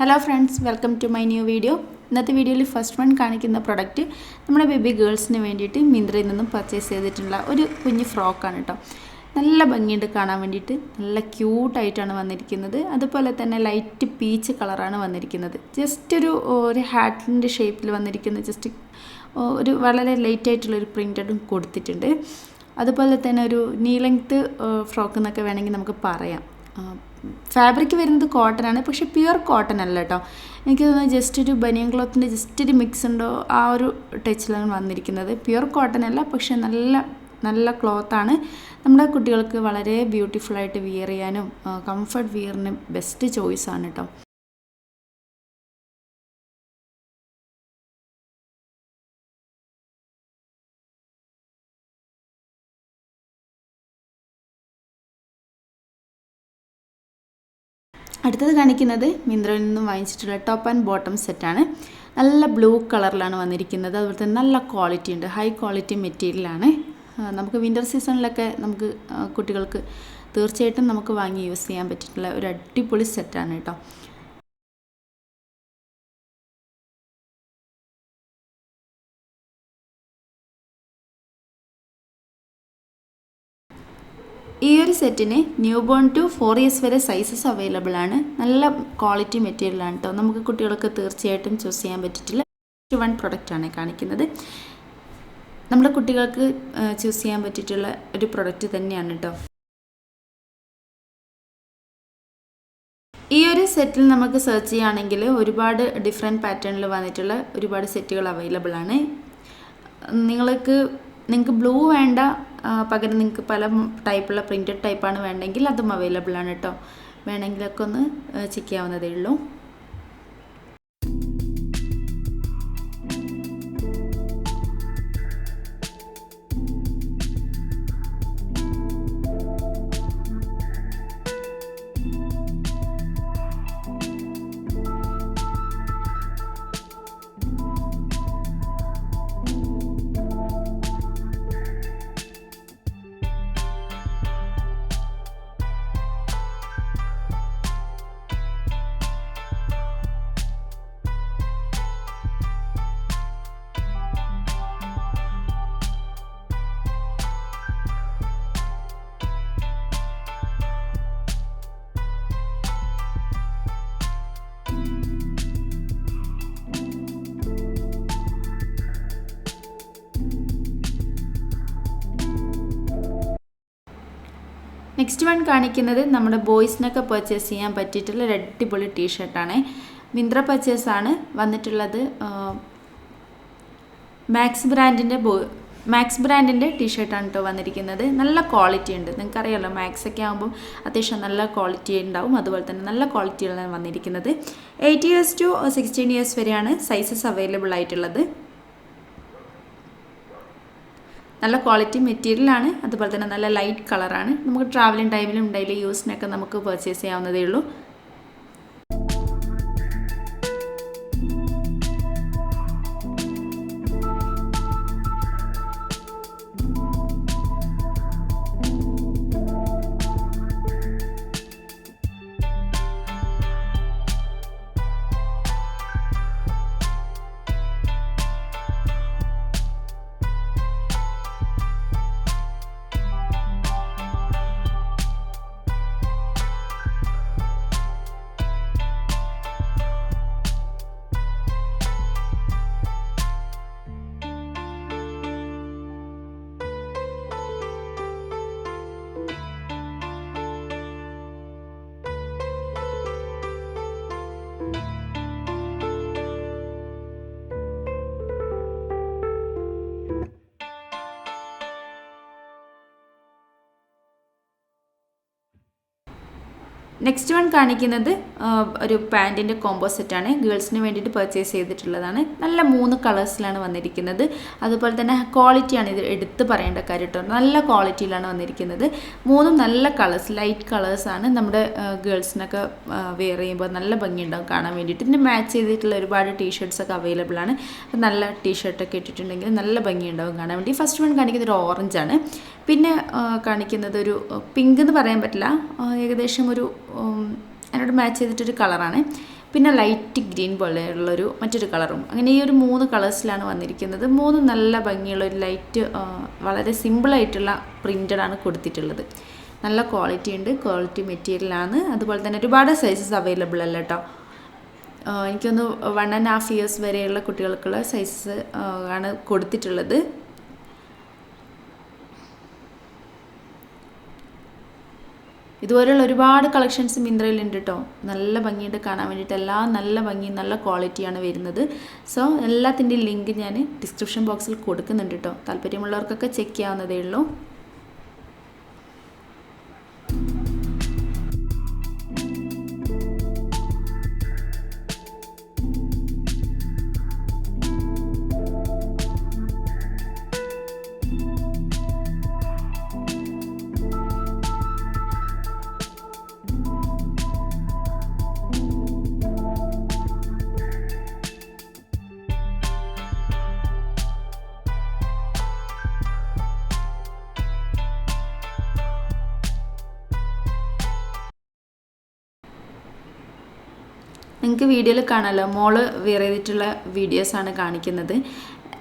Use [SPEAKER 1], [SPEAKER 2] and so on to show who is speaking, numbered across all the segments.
[SPEAKER 1] Hello friends welcome to my new video ഇന്നത്തെ വീഡിയോയിൽ first one കാണിക്കുന്ന പ്രൊഡക്റ്റ് നമ്മുടെ ബേബി ഗേൾസിന് വേണ്ടിയിട്ട് മിന്ത്രയിൽ നിന്നും പർച്ചേസ് ചെയ്തിട്ടുള്ള ഒരു കുഞ്ഞ് ഫ്രോക്കാണ് കേട്ടോ നല്ല ഭംഗിയുണ്ട് കാണാൻ വേണ്ടിയിട്ട്. നല്ല ക്യൂട്ടായിട്ടാണ് വന്നിരിക്കുന്നത്. അതുപോലെ തന്നെ ലൈറ്റ് പീച്ച് കളറാണ് വന്നിരിക്കുന്നത്. ജസ്റ്റ് ഒരു ഒരു ഹാറ്റിന്റെ ഷേപ്പിൽ വന്നിരിക്കുന്ന ജസ്റ്റ് ഒരു വളരെ ലൈറ്റ് ആയിട്ടുള്ള ഒരു പ്രിന്റഡും കൊടുത്തിട്ടുണ്ട്. അതുപോലെ തന്നെ ഒരു നീ ലെങ്ത്ത് ഫ്രോക്ക് എന്നൊക്കെ വേണമെങ്കിൽ നമുക്ക് പറയാം. ഫാബ്രിക് വരുന്നത് കോട്ടൺ ആണ്. പക്ഷെ പ്യുവർ കോട്ടൺ അല്ല കേട്ടോ എനിക്ക് തോന്നുന്നു ജസ്റ്റ് ഒരു ബനിയൻ ക്ലോത്തിന്റെ ജസ്റ്റ് ഒരു മിക്സ് ഉണ്ടോ ആ ഒരു ടച്ചിലാണ് വന്നിരിക്കുന്നത്. പ്യുവർ കോട്ടൺ അല്ല പക്ഷെ നല്ല നല്ല ക്ലോത്താണ് നമ്മുടെ കുട്ടികൾക്ക് വളരെ ബ്യൂട്ടിഫുള്ളായിട്ട് വിയർ ചെയ്യാനും കംഫർട്ട് വിയറിന് ബെസ്റ്റ് ചോയ്സാണ് കേട്ടോ അടുത്തത് കാണിക്കുന്നത് മിന്ത്രയിൽ നിന്നും വാങ്ങിച്ചിട്ടുള്ള ടോപ്പ് ആൻഡ് ബോട്ടം സെറ്റാണ് നല്ല ബ്ലൂ കളറിലാണ് വന്നിരിക്കുന്നത്. അതുപോലെ തന്നെ നല്ല ക്വാളിറ്റി ഉണ്ട്. ഹൈ ക്വാളിറ്റി മെറ്റീരിയലാണ് നമുക്ക് വിന്റർ സീസണിലൊക്കെ നമുക്ക് കുട്ടികൾക്ക് തീർച്ചയായിട്ടും നമുക്ക് വാങ്ങി യൂസ് ചെയ്യാൻ പറ്റിയിട്ടുള്ള ഒരു അടിപൊളി സെറ്റാണ് കേട്ടോ സെറ്റിന് new born to four years വരെ സൈസസ് അവൈലബിൾ ആണ്. നല്ല ക്വാളിറ്റി മെറ്റീരിയൽ ആണ് കേട്ടോ നമുക്ക് കുട്ടികൾക്ക് തീർച്ചയായിട്ടും ചൂസ് ചെയ്യാൻ പറ്റിയിട്ടുള്ള വൺ പ്രൊഡക്റ്റ് ആണ് കാണിക്കുന്നത്. നമ്മുടെ കുട്ടികൾക്ക് ചൂസ് ചെയ്യാൻ പറ്റിയിട്ടുള്ള ഒരു പ്രൊഡക്റ്റ് തന്നെയാണ് കേട്ടോ ഈ ഒരു സെറ്റിൽ നമുക്ക് സെർച്ച് ചെയ്യുകയാണെങ്കിൽ ഒരുപാട് ഡിഫറെന്റ് പാറ്റേണിൽ വന്നിട്ടുള്ള ഒരുപാട് സെറ്റുകൾ അവൈലബിൾ ആണ്. നിങ്ങൾക്ക് നിങ്ങൾക്ക് ബ്ലൂ വേണ്ട പകരം നിങ്ങൾക്ക് പല ടൈപ്പുള്ള പ്രിന്റഡ് ടൈപ്പാണ് വേണ്ടെങ്കിൽ അതും അവൈലബിൾ ആണ് കേട്ടോ. വേണമെങ്കിലൊക്കെ ഒന്ന് ചെക്ക് ചെയ്യാവുന്നതേ ഉള്ളൂ. നെക്സ്റ്റ് വൺ കാണിക്കുന്നത് നമ്മുടെ ബോയ്സിനൊക്കെ പർച്ചേസ് ചെയ്യാൻ പറ്റിയിട്ടുള്ള ഒരു അടിപൊളി ടീഷർട്ടാണ് മിന്ത്ര പർച്ചേസാണ് വന്നിട്ടുള്ളത് മാക്സ് ബ്രാൻഡിന്റെ ബോ മാക്സ് ബ്രാൻഡിന്റെ ടീഷർട്ടാണ് കേട്ടോ വന്നിരിക്കുന്നത്. നല്ല ക്വാളിറ്റി ഉണ്ട്. നിങ്ങൾക്കറിയാമല്ലോ മാക്സ് ഒക്കെ ആകുമ്പോൾ അത്യാവശ്യം നല്ല ക്വാളിറ്റി ഉണ്ടാവും. അതുപോലെ തന്നെ നല്ല ക്വാളിറ്റിയാണ് വന്നിരിക്കുന്നത്. Eight years to sixteen years വരെയാണ് സൈസസ് അവൈലബിൾ ആയിട്ടുള്ളത്. നല്ല ക്വാളിറ്റി മെറ്റീരിയലാണ് അതുപോലെ തന്നെ നല്ല ലൈറ്റ് കളറാണ് നമുക്ക് ട്രാവലിംഗ് ടൈമിലും ഡെയിലി യൂസിനൊക്കെ നമുക്ക് പർച്ചേസ് ചെയ്യാവുന്നതേ ഉള്ളൂ. നെക്സ്റ്റ് വൺ കാണിക്കുന്നത് ഒരു പാന്റിന്റെ കോംബോ സെറ്റാണ് ഗേൾസിന് വേണ്ടിയിട്ട് പർച്ചേസ് ചെയ്തിട്ടുള്ളതാണ്. നല്ല മൂന്ന് കളേഴ്സിലാണ് വന്നിരിക്കുന്നത്. അതുപോലെ തന്നെ ക്വാളിറ്റിയാണ് ഇത് എടുത്ത് പറയേണ്ട കാര്യം നല്ല ക്വാളിറ്റിയിലാണ് വന്നിരിക്കുന്നത്. മൂന്നും നല്ല കളേഴ്സ് ലൈറ്റ് കളേഴ്സാണ് നമ്മുടെ ഗേൾസിനൊക്കെ വെയർ ചെയ്യുമ്പോൾ നല്ല ഭംഗിയുണ്ടാവും കാണാൻ വേണ്ടിയിട്ട്. ഇതിന് മാച്ച് ചെയ്തിട്ടുള്ള ഒരുപാട് ടീഷർട്ട്സ് ഒക്കെ അവൈലബിൾ ആണ്. നല്ല ടീഷർട്ടൊക്കെ ഇട്ടിട്ടുണ്ടെങ്കിൽ നല്ല ഭംഗിയുണ്ടാവും കാണാൻ വേണ്ടി. ഫസ്റ്റ് വൺ കാണിക്കുന്നത് ഒരു ഓറഞ്ചാണ് പിന്നെ കാണിക്കുന്നത് ഒരു പിങ്ക് എന്ന് പറയാൻ പറ്റില്ല. ഏകദേശം ഒരു അതിനോട് മാച്ച് ചെയ്തിട്ടൊരു കളറാണ് പിന്നെ ലൈറ്റ് ഗ്രീൻ പോലെയുള്ളൊരു മറ്റൊരു കളറും അങ്ങനെ ഈ ഒരു മൂന്ന് കളേഴ്സിലാണ് വന്നിരിക്കുന്നത്. മൂന്ന് നല്ല ഭംഗിയുള്ള ഒരു ലൈറ്റ് വളരെ സിമ്പിളായിട്ടുള്ള പ്രിന്റഡാണ് കൊടുത്തിട്ടുള്ളത്. നല്ല ക്വാളിറ്റി ഉണ്ട്. ക്വാളിറ്റി മെറ്റീരിയലാണ് അതുപോലെ തന്നെ ഒരുപാട് സൈസസ് അവൈലബിൾ അല്ല കേട്ടോ എനിക്കൊന്ന് വൺ ആൻഡ് ഹാഫ് ഇയേഴ്സ് വരെയുള്ള കുട്ടികൾക്കുള്ള സൈസസ് ആണ് കൊടുത്തിട്ടുള്ളത്. ഇതുപോലെയുള്ള ഒരുപാട് കളക്ഷൻസ് മിന്ത്രയിലുണ്ട് കേട്ടോ നല്ല ഭംഗിയുണ്ട് കാണാൻ വേണ്ടിയിട്ട്. എല്ലാം നല്ല ഭംഗി നല്ല ക്വാളിറ്റിയാണ് വരുന്നത്. സോ എല്ലാത്തിന്റെയും ലിങ്ക് ഞാൻ ഡിസ്ക്രിപ്ഷൻ ബോക്സിൽ കൊടുക്കുന്നുണ്ട് കേട്ടോ താല്പര്യമുള്ളവർക്കൊക്കെ ചെക്ക് ചെയ്യാവുന്നതേ ഉള്ളൂ. നിങ്ങൾക്ക് വീഡിയോയിൽ കാണാമല്ലോ മോൾ വെയർ ചെയ്തിട്ടുള്ള വീഡിയോസാണ് കാണിക്കുന്നത്.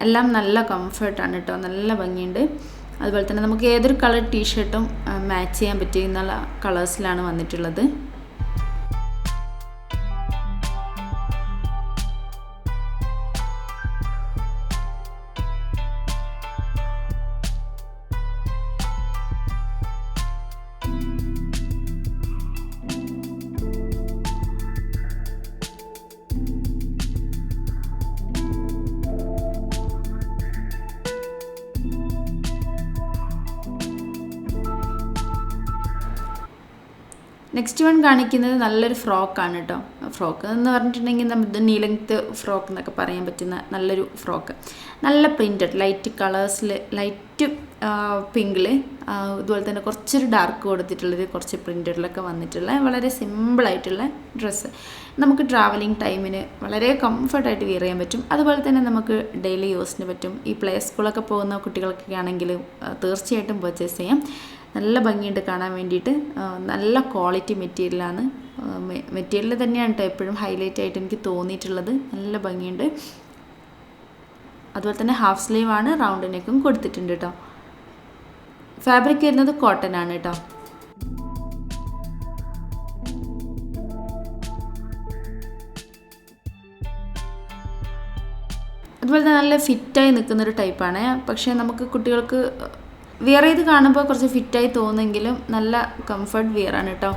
[SPEAKER 1] എല്ലാം നല്ല കംഫർട്ടാണ് കേട്ടോ നല്ല ഭംഗിയുണ്ട്. അതുപോലെ തന്നെ നമുക്ക് ഏതൊരു കളർ ടീഷർട്ടും മാച്ച് ചെയ്യാൻ പറ്റിയ കളേഴ്സിലാണ് വന്നിട്ടുള്ളത്. നെക്സ്റ്റ് വൺ കാണിക്കുന്നത് നല്ലൊരു ഫ്രോക്കാണ് കേട്ടോ ഫ്രോക്ക് എന്ന് പറഞ്ഞിട്ടുണ്ടെങ്കിൽ നമുക്ക് നീ ലെങ്ത്ത് ഫ്രോക്ക് എന്നൊക്കെ പറയാൻ പറ്റുന്ന നല്ലൊരു ഫ്രോക്ക് നല്ല പ്രിന്റഡ് ലൈറ്റ് കളേഴ്സിൽ ലൈറ്റ് പിങ്കിൽ ഇതുപോലെ തന്നെ കുറച്ചൊരു ഡാർക്ക് കൊടുത്തിട്ടുള്ളത് കുറച്ച് പ്രിന്റഡിലൊക്കെ വന്നിട്ടുള്ള വളരെ സിമ്പിളായിട്ടുള്ള ഡ്രസ്സ് നമുക്ക് ട്രാവലിംഗ് ടൈമിന് വളരെ കംഫർട്ടായിട്ട് വിയർ ചെയ്യാൻ പറ്റും. അതുപോലെ തന്നെ നമുക്ക് ഡെയിലി യൂസിന് പറ്റും. ഈ പ്ലേ സ്കൂളൊക്കെ പോകുന്ന കുട്ടികൾക്കൊക്കെ ആണെങ്കിൽ തീർച്ചയായിട്ടും പർച്ചേസ് ചെയ്യാം. നല്ല ഭംഗിയുണ്ട് കാണാൻ വേണ്ടിയിട്ട്. നല്ല ക്വാളിറ്റി മെറ്റീരിയലാണ് മെറ്റീരിയൽ തന്നെയാണ് കേട്ടോ എപ്പോഴും ഹൈലൈറ്റ് ആയിട്ട് എനിക്ക് തോന്നിയിട്ടുള്ളത്. നല്ല ഭംഗിയുണ്ട്. അതുപോലെ തന്നെ ഹാഫ് സ്ലീവ് ആണ് റൗണ്ട് നെക്കും കൊടുത്തിട്ടുണ്ട് കേട്ടോ ഫാബ്രിക് വരുന്നത് കോട്ടൺ ആണ് കേട്ടോ അതുപോലെ തന്നെ നല്ല ഫിറ്റായി നിൽക്കുന്നൊരു ടൈപ്പാണ് പക്ഷേ നമുക്ക് കുട്ടികൾക്ക് വിയർ ചെയ്ത് കാണുമ്പോൾ കുറച്ച് ഫിറ്റായി തോന്നുമെങ്കിലും നല്ല കംഫർട്ട് വിയർ ആണ് കേട്ടോ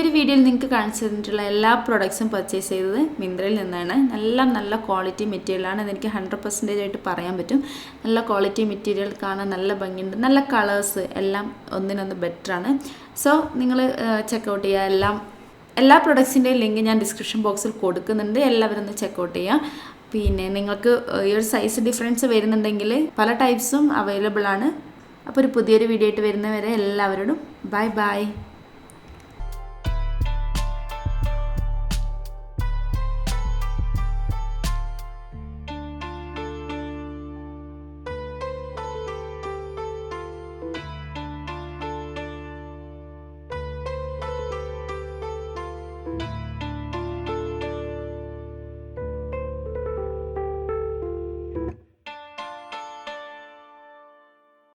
[SPEAKER 1] ഒരു വീഡിയോയിൽ നിങ്ങൾക്ക് കാണിച്ചു തന്നിട്ടുള്ള എല്ലാ പ്രൊഡക്ട്സും പർച്ചേസ് ചെയ്തത് മിന്ത്രയിൽ നിന്നാണ്. നല്ല നല്ല ക്വാളിറ്റി മെറ്റീരിയലാണ് അതെനിക്ക് ഹൺഡ്രഡ് പെർസെന്റേജ് ആയിട്ട് പറയാൻ പറ്റും. നല്ല ക്വാളിറ്റി മെറ്റീരിയൽ കാണാൻ നല്ല ഭംഗിയുണ്ട്. നല്ല കളേഴ്സ് എല്ലാം ഒന്നിനൊന്ന് ബെറ്ററാണ് സോ നിങ്ങൾ ചെക്കൗട്ട് ചെയ്യുക. എല്ലാം എല്ലാ പ്രൊഡക്ട്സിന്റെയും ലിങ്ക് ഞാൻ ഡിസ്ക്രിപ്ഷൻ ബോക്സിൽ കൊടുക്കുന്നുണ്ട്. എല്ലാവരും ഒന്ന് ചെക്കൗട്ട് ചെയ്യുക. പിന്നെ നിങ്ങൾക്ക് ഈ ഒരു സൈസ് ഡിഫറൻസ് വരുന്നുണ്ടെങ്കിൽ പല ടൈപ്സും അവൈലബിൾ ആണ്. അപ്പോൾ ഒരു പുതിയൊരു വീഡിയോ ആയിട്ട് വരുന്നവരെ എല്ലാവരോടും ബൈ ബൈ